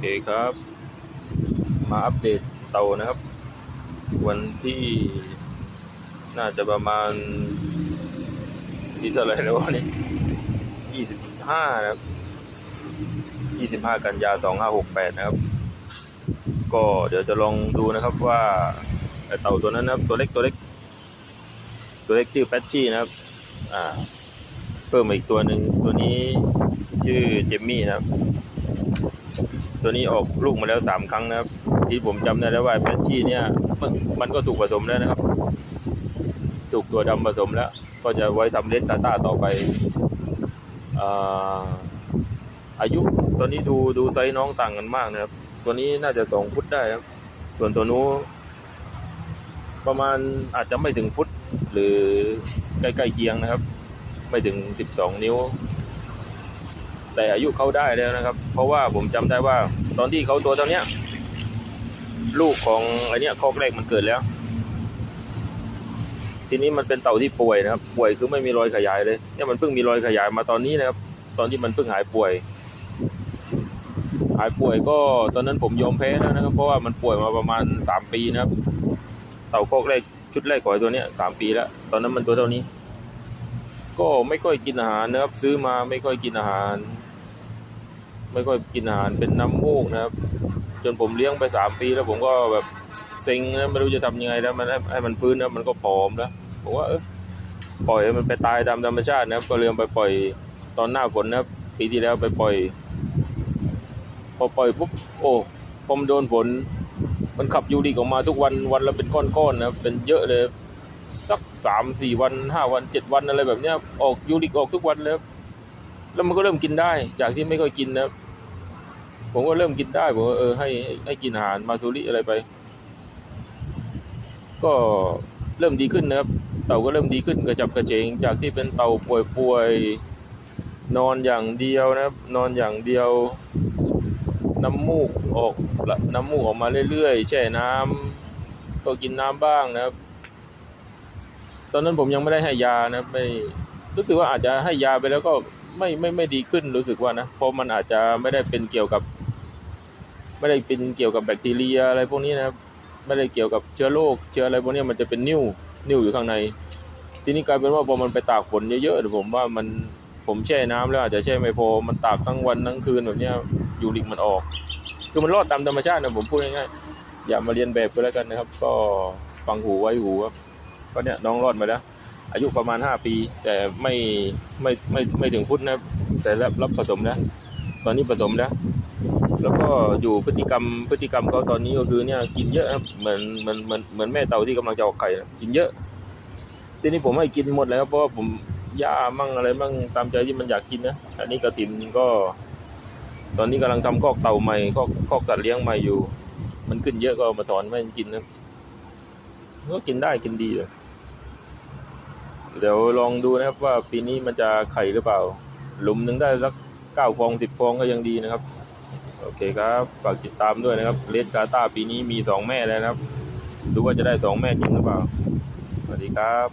เคครับ มาอัปเดตเตานะครับ วันที่น่าจะประมาณที่เท่าไหร่แล้ววะนี่ยี่สิบห้านะครับยี่สิบห้ากันยาสองห้าหกแปดนะครับ ก็เดี๋ยวจะลองดูนะครับว่าเต่าตัวนั้นนะครับ ตัวเล็กตัวเล็ก ตัวเล็กชื่อแพชชี่นะครับ อ่า เพิ่มอีกตัวหนึ่งตัวนี้ชื่อเจมมี่นะครับ ตัวนี้ออกลูกมาแล้วสามครั้งนะครับ ที่ผมจำได้แล้วว่าแพชชี่เนี่ยมันมันก็ถูกผสมแล้วนะครับ ถูกตัวดำผสมแล้ว ก็จะไว้ทำเลสตาต้าต่อไปอาอายุตอนนี้ดูดูไซส์น้องต่างกันมากนะครับ ตัวนี้น่าจะสองฟุตได้ครับ ส่วนตัวนู้ประมาณอาจจะไม่ถึงฟุตหรือใกล้ๆเคียงนะครับ ไม่ถึงสิบสองนิ้ว แต่อายุเขาได้แล้วนะครับ เพราะว่าผมจำได้ว่า ตอนที่เขาตัวเท่าเนี้ย ลูกของไอเนี้ยคอกแรกมันเกิดแล้ว ทีนี้มันเป็นเต่าที่ป่วยนะครับ ป่วยคือไม่มีรอยขยายเลยเนี่ยมันเพิ่งมีรอยขยายมาตอนนี้นะครับ ตอนที่มันเพิ่งหายป่วย หายป่วยก็ตอนนั้นผมยอมแพ้แล้วนะครับ เพราะว่ามันป่วยมาประมาณสามปีนะครับ เต่าคอกแรกชุดแรกของไอ้ตัวเนี้ยสามปีแล้ว ตอนนั้นมันตัวเท่านี้ ก็ไม่ค่อยกินอาหารนะครับ ซื้อมาไม่ค่อยกินอาหาร ไม่ค่อยกินอาหารเป็นน้ำมูกนะครับ จนผมเลี้ยงไปสามปีแล้วผมก็แบบเซ็งนะไม่รู้จะทำยังไงแล้วมันให้ให้มันฟื้นนะมันก็ผอมแล้วผมว่าเออปล่อยให้มันไปตายตามธรรมชาตินะครับ ก็เลยเอาไปปล่อยตอนหน้าฝนนะครับ ปีที่แล้วไปปล่อย พอปล่อยปุ๊บโอ้พอมโดนฝน มันขับยูริกออกมาทุกวันวันละเป็นก้อนๆนะครับเป็นเยอะเลย สักสามสี่วันห้าวันเจ็ดวันอะไรแบบเนี้ยออกยูริกออกทุกวันเลยแล้วมันก็เริ่มกินได้ จากที่ไม่ค่อยกินนะผมก็เริ่มกินได้ผมเออให้ให้กินอาหารมาซูริอะไรไป ก็เริ่มดีขึ้นนะครับ เต่าก็เริ่มดีขึ้นกระจับกระเจง จากที่เป็นเต่าป่วยๆนอนอย่างเดียวนะครับ นอนอย่างเดียว น้ำมูกออกน้ำมูกออกมาเรื่อยๆแช่น้ำก็กินน้ำบ้างนะครับ ตอนนั้นผมยังไม่ได้ให้ยานะไม่รู้สึกว่าอาจจะให้ยาไปแล้วก็ไม่ไม่ไม่ดีขึ้นรู้สึกว่านะเพราะมันอาจจะไม่ได้เป็นเกี่ยวกับ ไม่ได้เป็นเกี่ยวกับแบคทีเรียอะไรพวกนี้นะครับไม่ได้เกี่ยวกับเชื้อโรคเชื้ออะไรพวกนี้มันจะเป็นนิ่วนิ่วอยู่ข้างใน ทีนี้กลายเป็นว่าพอมันไปตากฝนเยอะๆเดี๋ยวผมว่ามันผมแช่น้ำแล้วอาจจะแช่ไม่พอมันตากทั้งวันทั้งคืนแบบนี้ยยูริกมันออก คือมันรอดตามธรรมชาตินะผมพูดง่ายๆอย่ามาเรียนแบบก็แล้วกันนะครับ ก็ฟังหูไว้หูครับ ก็เนี่ยน้องรอดมาแล้ว อายุประมาณห้าปี แต่ไม่ไม่ไม่ไม่ถึงฟุตนะแต่รับรับผสมแล้วตอนนี้ผสมแล้วแล้วก็อยู่พฤติกรรมพฤติกรรมเขาตอนนี้ก็คือเนี่ยกินเยอะครับเหมือนเหมือนเหมือนเหมือนแม่เต่าที่กำลังจะออกไข่นะกินเยอะ ทีนี้ผมให้กินหมดแล้วเพราะว่าผมยามั่งอะไรมั่งตามใจที่มันอยากกินนะอันนี้กระตินก็ ตอนนี้กำลังทำคอกเต่าใหม่คอกคอกสัตว์เลี้ยงใหม่อยู่ มันขึ้นเยอะก็มาถอนไม่ให้มันกินนะก็กินได้กินดีเลย เดี๋ยวลองดูนะครับว่าปีนี้มันจะไข่หรือเปล่า หลุมหนึ่งได้สักเก้าฟองสิบฟองก็ยังดีนะครับ โอเคครับฝากติดตามด้วยนะครับเลดกาตาปีนี้มีสองแม่แล้วนะครับ ดูว่าจะได้สองแม่จริงหรือเปล่า สวัสดีครับ